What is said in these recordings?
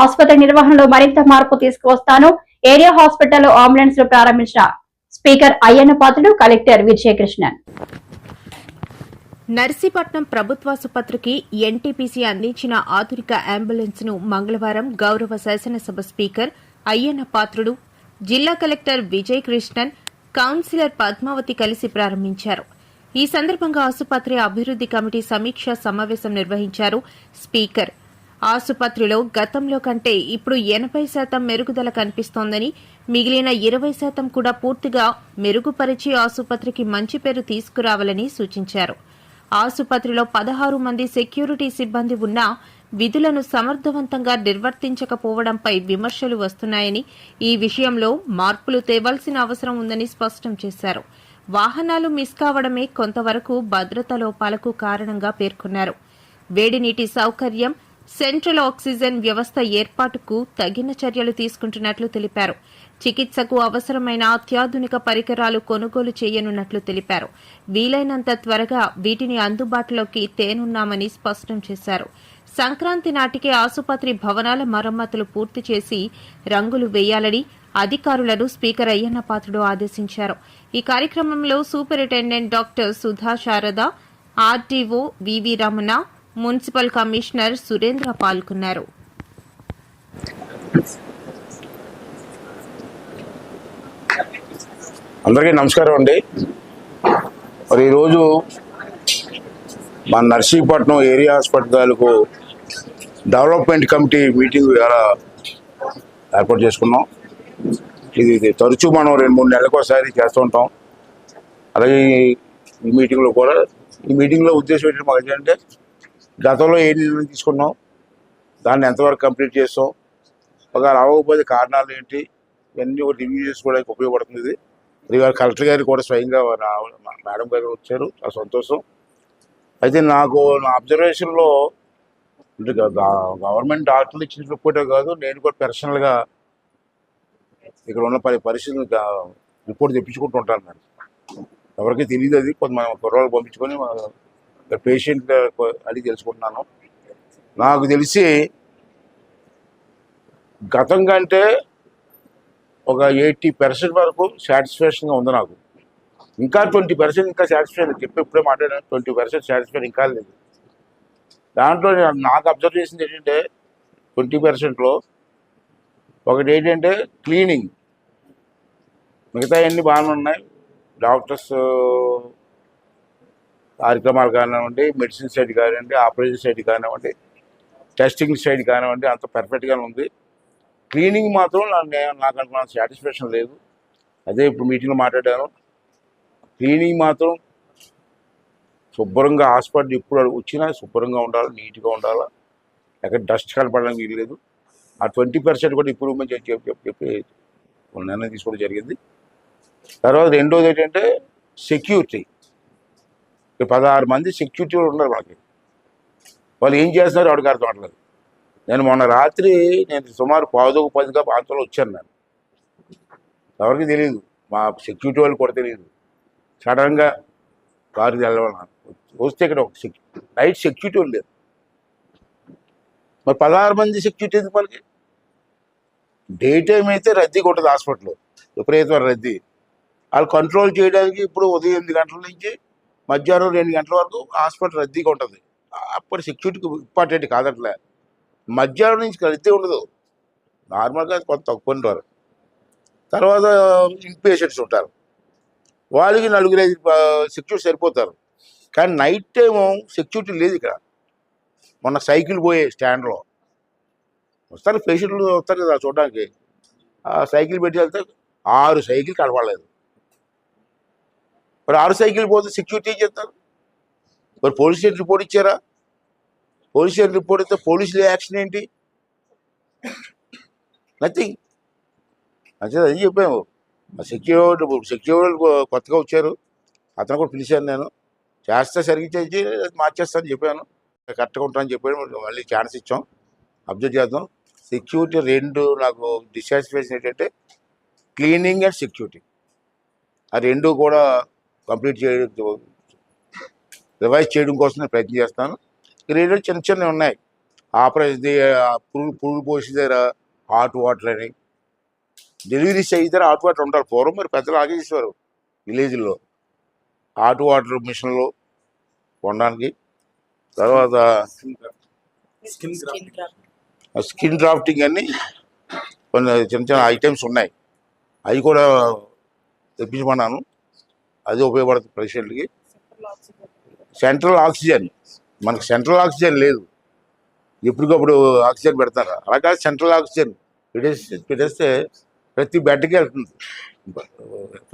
ఆసుపత్రి నిర్వహణలో మరింత మార్పు తీసుకువస్తాను. ఏరియా హాస్పిటల్లో అంబులెన్స్లు ప్రారంభించిన స్పీకర్ అయ్యన్న పాత్రుడు కలెక్టర్ విజయకృష్ణన్. నర్సీపట్నం ప్రభుత్వాసుపత్రికి ఎన్టీపీసీ అందించిన ఆధునిక అంబులెన్స్ను మంగళవారం గౌరవ శాసనసభ స్పీకర్ అయ్యన్న పాత్రుడు జిల్లా కలెక్టర్ విజయ్ కృష్ణన్ కౌన్సిలర్ పద్మావతి కలిసి ప్రారంభించారు. ఈ సందర్భంగా ఆసుపత్రి అభివృద్ది కమిటీ సమీక్షా సమావేశం నిర్వహించారు స్పీకర్. ఆసుపత్రిలో గతంలో కంటే ఇప్పుడు ఎనభై శాతం మెరుగుదల కనిపిస్తోందని మిగిలిన ఇరవై శాతం కూడా పూర్తిగా మెరుగుపరిచి ఆసుపత్రికి మంచి పేరు తీసుకురావాలని సూచించారు. ఆసుపత్రిలో పదహారు మంది సెక్యూరిటీ సిబ్బంది ఉన్నా విధులను సమర్థవంతంగా నిర్వర్తించకపోవడంపై విమర్శలు వస్తున్నాయని ఈ విషయంలో మార్పులు తేవాల్సిన అవసరం ఉందని స్పష్టం చేశారు. వాహనాలు మిస్ కావడమే కొంతవరకు భద్రత లోపాలకు కారణంగా పేర్కొన్నారు. వేడినీటి సౌకర్యం సెంట్రల్ ఆక్సిజన్ వ్యవస్థ ఏర్పాటుకు తగిన చర్యలు తీసుకుంటున్నట్లు తెలిపారు. చికిత్సకు అవసరమైన అత్యాధునిక పరికరాలు కొనుగోలు చేయనున్నట్లు తెలిపారు. వీలైనంత త్వరగా వీటిని అందుబాటులోకి తేనున్నామని స్పష్టం చేశారు. సంక్రాంతి నాటికి ఆసుపత్రి భవనాల మరమ్మతులు పూర్తి చేసి రంగులు వేయాలని అధికారులను స్పీకర్ అయ్యన్న పాత్రుడు ఆదేశించారు. ఈ కార్యక్రమంలో superintendent doctor Sudha Sharada RDO VV Ramana municipal commissioner Surendra పాల్గొన్నారు. అందరికీ నమస్కారం అండి. మరి ఈరోజు మన నర్సీపట్నం ఏరియా హాస్పిటల్కు డెవలప్మెంట్ కమిటీ మీటింగ్ ద్వారా ఏర్పాటు చేసుకున్నాం. ఇది తరచూ మనం రెండు మూడు నెలలకు ఒకసారి చేస్తూ ఉంటాం. అలాగే ఈ- ఈ మీటింగ్లో కూడా ఈ మీటింగ్లో ఉద్దేశం ఏంటంటే మాకు ఏంటంటే గతంలో ఏ నిర్ణయం తీసుకున్నాం దాన్ని ఎంతవరకు కంప్లీట్ చేస్తాం ఒక అవ్వకపోతే కారణాలు ఏంటి? ఇవన్నీ ఒక రివ్యూ చేసుకోవడానికి ఉపయోగపడుతుంది ఇది. మరి కలెక్టర్ గారు కూడా స్వయంగా మేడం గారు వచ్చారు. ఆ సంతోషం. అయితే నాకు నా అబ్జర్వేషన్లో అంటే గవర్నమెంట్ డాక్టర్లు ఇచ్చిన రిపోర్టే కాదు. నేను కూడా పర్సనల్గా ఇక్కడ ఉన్న పరి పరిస్థితులు రిపోర్ట్ తెప్పించుకుంటూ ఉంటాను నేను ఎవరికి తెలియదు అది. కొంత మనం కుర్రాళ్ళు పంపించుకొని పేషెంట్ uh, అడిగి తెలుసుకుంటున్నాను. నాకు తెలిసి గతం కంటే ఒక ఎయిటీ పర్సెంట్ వరకు సాటిస్ఫాక్షన్గా ఉంది నాకు. ఇంకా ట్వంటీ పర్సెంట్ ఇంకా సాటిస్ఫాక్షన్ చెప్పి ఇప్పుడే మాట్లాడాను. ట్వంటీ పర్సెంట్ సాటిస్ఫాక్షన్ ఇంకా లేదు. దాంట్లో నేను- నాకు అబ్జర్వ్ చేసింది ఏంటంటే ట్వంటీ పర్సెంట్లో ఒకటి ఏంటంటే క్లీనింగ్. మిగతా అన్నీ బాగానే ఉన్నాయి. డాక్టర్స్ కార్యక్రమాలు కానివ్వండి మెడిసిన్ సైడ్ కానివ్వండి ఆపరేషన్ సైడ్ కానివ్వండి టెస్టింగ్ సైడ్ కానివ్వండి అంత పర్ఫెక్ట్గానే ఉంది. క్లీనింగ్ మాత్రం నాకు నాకు అనుకున్న సాటిస్ఫాక్షన్ లేదు. అదే ఇప్పుడు మీటింగ్లో మాట్లాడాను. క్లీనింగ్ మాత్రం శుభ్రంగా హాస్పిటల్ ఎప్పుడు వచ్చినా శుభ్రంగా ఉండాలి నీట్గా ఉండాలి. ఎక్కడ డస్ట్ కనపడడానికి వీల్లేదు ఆ ట్వంటీ పర్సెంట్ కూడా ఇంప్రూవ్మెంట్ చెప్పి చెప్పి చెప్పి చెప్పి నిర్ణయం తీసుకోవడం జరిగింది. తర్వాత రెండోది ఏంటంటే సెక్యూరిటీ పదహారు మంది సెక్యూరిటీ ఉన్నారు మనకి వాళ్ళు ఏం చేస్తున్నారో వాడికి అర్థం అవట్లేదు నేను మొన్న రాత్రి నేను సుమారు పావుదొక పదిగా ప్రాంతంలో వచ్చాను నేను. ఎవరికి తెలియదు మా సెక్యూరిటీ వాళ్ళు కూడా తెలియదు సడన్గా కారు వెళ్ళమన్నారు వస్తే ఇక్కడ ఒక సెక్యూ నైట్ సెక్యూరిటీ వాళ్ళు లేదు మరి పదహారు మంది సెక్యూరిటీ ఎందుకు మనకి డే టైం అయితే రద్దీ ఉంటుంది హాస్పిటల్ విపరీతమైన రద్దీ. వాళ్ళు కంట్రోల్ చేయడానికి ఇప్పుడు ఉదయం ఎనిమిది గంటల నుంచి మధ్యాహ్నం రెండు గంటల వరకు హాస్పిటల్ రద్దీగా ఉంటుంది. అప్పుడు సెక్యూరిటీకి ఇంపార్టెంట్ కాదట్లే. మధ్యాహ్నం నుంచి రద్దీ ఉండదు. నార్మల్గా కొంత తక్కువ ఉంటారు. తర్వాత ఇన్పేషెంట్స్ ఉంటారు. వాళ్ళకి నలుగురు ఐదు సెక్యూరిటీ సరిపోతారు. కానీ నైట్ టైము సెక్యూరిటీ లేదు ఇక్కడ. మొన్న సైకిల్ పోయే స్టాండ్లో. వస్తారు పేషెంట్లు వస్తారు కదా చూడడానికి. ఆ సైకిల్ పెట్టి వెళ్తే ఆరు సైకిల్ కనపడలేదు. మరి ఆరు సైకిల్ పోతే సెక్యూరిటీ చేస్తారు? మరి పోలీస్ స్టేషన్ రిపోర్ట్ ఇచ్చారా? పోలీస్ స్టేషన్ రిపోర్ట్ ఇస్తే పోలీసులు యాక్షన్ ఏంటి? నథింగ్ అంతే అది చెప్పాము? సెక్యూరిటీ సెక్యూరిటీ కొత్తగా వచ్చారు. అతను కూడా పిలిచాను నేను. చేస్తే సరిగ్గా చేసి మార్చేస్తాను చెప్పాను. కరెక్ట్గా ఉంటానని చెప్పాను మళ్ళీ ఛాన్స్ ఇచ్చాం. అబ్జర్వ్ చేద్దాం. సెక్యూరిటీ రెండు నాకు డిసాటిస్ఫాక్షన్ ఏంటంటే క్లీనింగ్ అండ్ సెక్యూరిటీ ఆ రెండు కూడా కంప్లీట్ చేయడం రివైజ్ చేయడం కోసం నేను ప్రయత్నం చేస్తాను. ఈ రెండు చిన్న చిన్నవి ఉన్నాయి. ఆపరేషన్ పురుగు పురుగు పోసిన దగ్గర హాట్ వాటర్ అని. డెలివరీస్ అయిన దగ్గర హాట్ వాటర్ ఉంటారు పూర్వం మరి పెద్దలు ఆగేసేవారు విలేజ్లో. హాట్ వాటర్ మిషన్లు కొనడానికి తర్వాత స్కిన్ డ్రాఫ్టింగ్ అని కొన్ని చిన్న చిన్న ఐటమ్స్ ఉన్నాయి. అవి కూడా తెప్పించమన్నాను. అది ఉపయోగపడుతుంది పేషెంట్కి సెంట్రల్ ఆక్సిజన్ మనకు సెంట్రల్ ఆక్సిజన్ లేదు. ఎప్పటికప్పుడు ఆక్సిజన్ పెడతారు. అలా కాదు సెంట్రల్ ఆక్సిజన్ పెట్టేస్తే పెట్టేస్తే ప్రతి బెడ్కి వెళ్తుంది.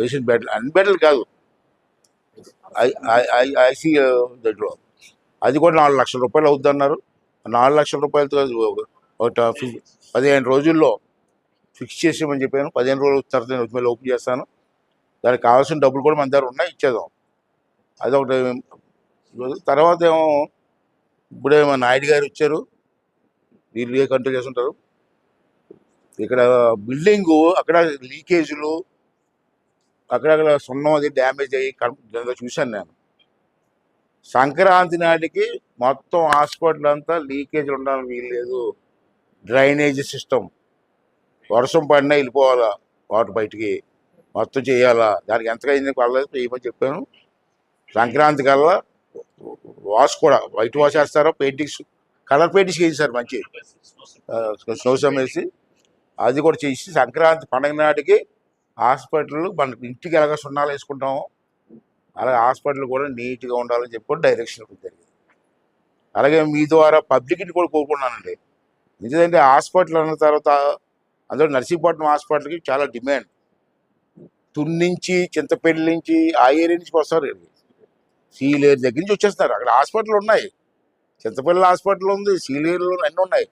పేషెంట్ బెడ్ అన్ని బెడ్లు కాదు. ఐ- ఐ- ఐ- ఐసీ దగ్గర అది కూడా నాలుగు లక్షల రూపాయలు అవుతుంది అన్నారు నాలుగు లక్షల రూపాయలతో ఒక పదిహేను రోజుల్లో ఫిక్స్ చేసామని చెప్పాను. పదిహేను రోజుల తర్వాత నేను మళ్ళీ ఓపెన్ చేస్తాను. దానికి కావాల్సిన డబ్బులు కూడా మన దగ్గర ఉన్నాయి ఇచ్చేదాం అదొకటి. తర్వాత ఏమో ఇప్పుడేమో నాయుడు గారు వచ్చారు. వీళ్ళు ఏ కంట్రోల్ చేస్తుంటారు. ఇక్కడ బిల్డింగ్ అక్కడ లీకేజీలు అక్కడక్కడ సున్నం అది డ్యామేజ్ అయ్యి కన్- చూశాను నేను. సంక్రాంతి నాటికి మొత్తం హాస్పిటల్ అంతా లీకేజ్ ఉండాలని వీల్లేదు డ్రైనేజ్ సిస్టమ్. వర్షం పడినా వెళ్ళిపోవాలా వాటర్ బయటికి. మొత్తం చేయాలా? దానికి ఎంతగా అయింది? కొలలేదు చేయమని చెప్పాను. సంక్రాంతి కల్లా వాష్ కూడా వైట్ వాష్ వేస్తారో? పెయింటింగ్స్ కలర్ పెయింటింగ్స్ చేశారు మంచి. స్నోసం వేసి అది కూడా చేసి సంక్రాంతి పండగ నాటికి హాస్పిటల్ మన ఇంటికి ఎలాగ సున్నాలు వేసుకుంటామో అలాగే హాస్పిటల్ కూడా నీట్గా ఉండాలని చెప్పి డైరెక్షన్ జరిగింది. అలాగే మీ ద్వారా పబ్లిక్ని కూడా కోరుకున్నానండి ఎందుకంటే హాస్పిటల్ అన్న తర్వాత అందులో నర్సీపట్నం హాస్పిటల్కి చాలా డిమాండ్. తున్నించి చింతపల్లి నుంచి ఆ ఏరియా నుంచి వస్తారు. సీలేరు దగ్గర నుంచి వచ్చేస్తారు. అక్కడ హాస్పిటల్ ఉన్నాయి. చింతపల్లి హాస్పిటల్ ఉంది సీలేరులో అన్నీ ఉన్నాయి.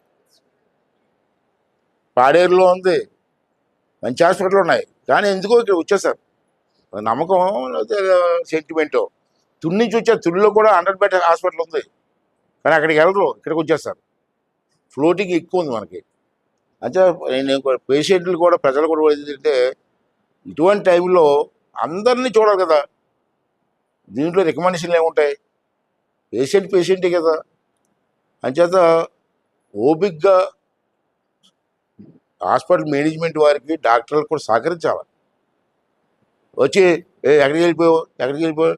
పాడేరులో ఉంది. మంచి హాస్పిటల్ ఉన్నాయి. కానీ ఎందుకో ఇక్కడ వచ్చేస్తారు. నమ్మకం సెంటిమెంటో తుని నుంచి వచ్చారు తునిలో కూడా హండ్రెడ్ బెడ్ హాస్పిటల్ ఉంది. కానీ అక్కడికి వెళ్ళరు ఇక్కడికి వచ్చేస్తారు. ఫ్లోటింగ్ ఎక్కువ ఉంది మనకి. అంటే నేను పేషెంట్లు కూడా ప్రజలు కూడా ఏంటంటే ఇటువంటి టైంలో అందరినీ చూడాలి కదా. దీంట్లో రికమెండేషన్లు ఏముంటాయి? పేషెంట్ పేషెంటే కదా. అంచేత ఓపిక్గా హాస్పిటల్ మేనేజ్మెంట్ వారికి డాక్టర్లకు కూడా సహకరించాలి. వచ్చి "ఏ, ఎక్కడికి వెళ్ళిపోయావు? ఎక్కడికి వెళ్ళిపోయావు?